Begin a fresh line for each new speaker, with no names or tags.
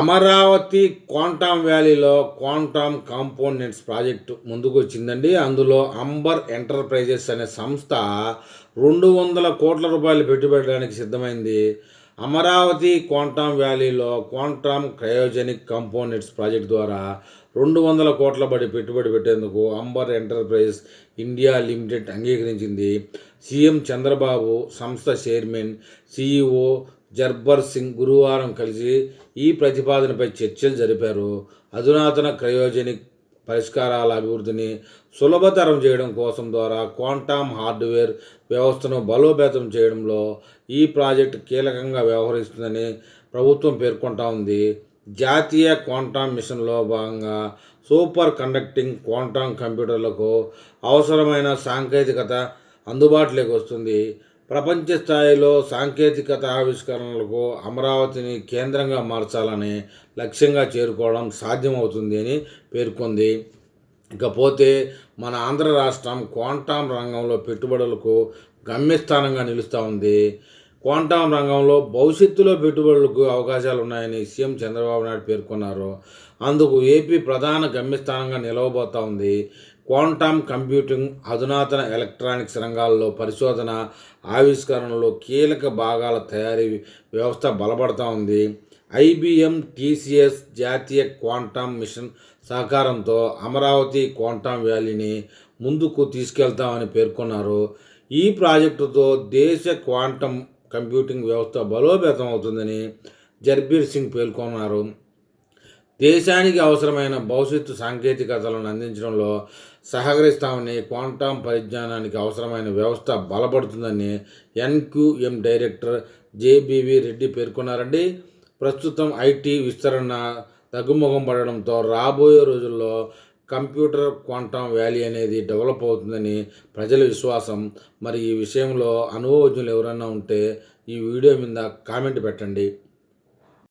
Amaravati quantum వ్యాలీలో quantum components project ముందుకు వచ్చిందండి అందులో అంబర్ ఎంటర్ప్రైజెస్ అనే సంస్థ రెండు వందల కోట్ల రూపాయలు పెట్టుబడడానికి సిద్ధమైంది. అమరావతి క్వాంటమ్ వ్యాలీలో క్వాంటమ్ క్రయోజెనిక్ కాంపోనెంట్స్ ప్రాజెక్ట్ ద్వారా రెండు వందల కోట్ల బడి పెట్టుబడి పెట్టేందుకు అంబర్ ఎంటర్ప్రైజ్ ఇండియా లిమిటెడ్ అంగీకరించింది. సీఎం చంద్రబాబు సంస్థ చైర్మన్ సీఈఓ జర్బర్ సింగ్ గురువారం కలిసి ఈ ప్రతిపాదనపై చర్చలు జరిపారు. అధునాతన క్రయోజెనిక్ పరిష్కారాల అభివృద్ధిని సులభతరం చేయడం కోసం ద్వారా క్వాంటమ్ హార్డ్వేర్ వ్యవస్థను బలోపేతం చేయడంలో ఈ ప్రాజెక్ట్ కీలకంగా వ్యవహరిస్తుందని ప్రభుత్వం పేర్కొంటా ఉంది. జాతీయ క్వాంటమ్ మిషన్లో భాగంగా సూపర్ కండక్టింగ్ క్వాంటమ్ కంప్యూటర్లకు అవసరమైన సాంకేతికత అందుబాటులోకి వస్తుంది. ప్రపంచ స్థాయిలో సాంకేతికత ఆవిష్కరణలకు అమరావతిని కేంద్రంగా మార్చాలని లక్ష్యంగా చేరుకోవడం సాధ్యమవుతుంది అని పేర్కొంది. ఇకపోతే మన ఆంధ్ర రాష్ట్రం క్వాంటమ్ రంగంలో పెట్టుబడులకు గమ్యస్థానంగా నిలుస్తూ ఉంది. క్వాంటమ్ రంగంలో భవిష్యత్తులో పెట్టుబడులకు అవకాశాలు ఉన్నాయని సీఎం చంద్రబాబు నాయుడు పేర్కొన్నారు. అందుకు ఏపీ ప్రధాన గమ్యస్థానంగా నిలవబోతా ఉంది. క్వాంటమ్ కంప్యూటింగ్ అధునాతన ఎలక్ట్రానిక్స్ రంగాల్లో పరిశోధన ఆవిష్కరణలో కీలక భాగాల తయారీ వ్యవస్థ బలపడతా ఉంది. ఐబిఎం టీసీఎస్ జాతీయ క్వాంటమ్ మిషన్ సహకారంతో అమరావతి క్వాంటమ్ వ్యాలీని ముందుకు తీసుకెళ్తామని పేర్కొన్నారు. ఈ ప్రాజెక్టుతో దేశ క్వాంటమ్ కంప్యూటింగ్ వ్యవస్థ బలోపేతం అవుతుందని జర్బీర్ సింగ్ పేర్కొన్నారు. దేశానికి అవసరమైన భవిష్యత్తు సాంకేతికతలను అందించడంలో సహకరిస్తామని క్వాంటమ్ పరిజ్ఞానానికి అవసరమైన వ్యవస్థ బలపడుతుందని ఎన్క్యూఎం డైరెక్టర్ జేబీవి రెడ్డి పేర్కొన్నారండి. ప్రస్తుతం ఐటీ విస్తరణ తగ్గుముఖం పడడంతో రాబోయే రోజుల్లో కంప్యూటర్ క్వాంటమ్ వ్యాలీ అనేది డెవలప్ అవుతుందని ప్రజల విశ్వాసం. మరి ఈ విషయంలో అనుభవజ్ఞులు ఎవరైనా ఉంటే ఈ వీడియో మీద కామెంట్ పెట్టండి.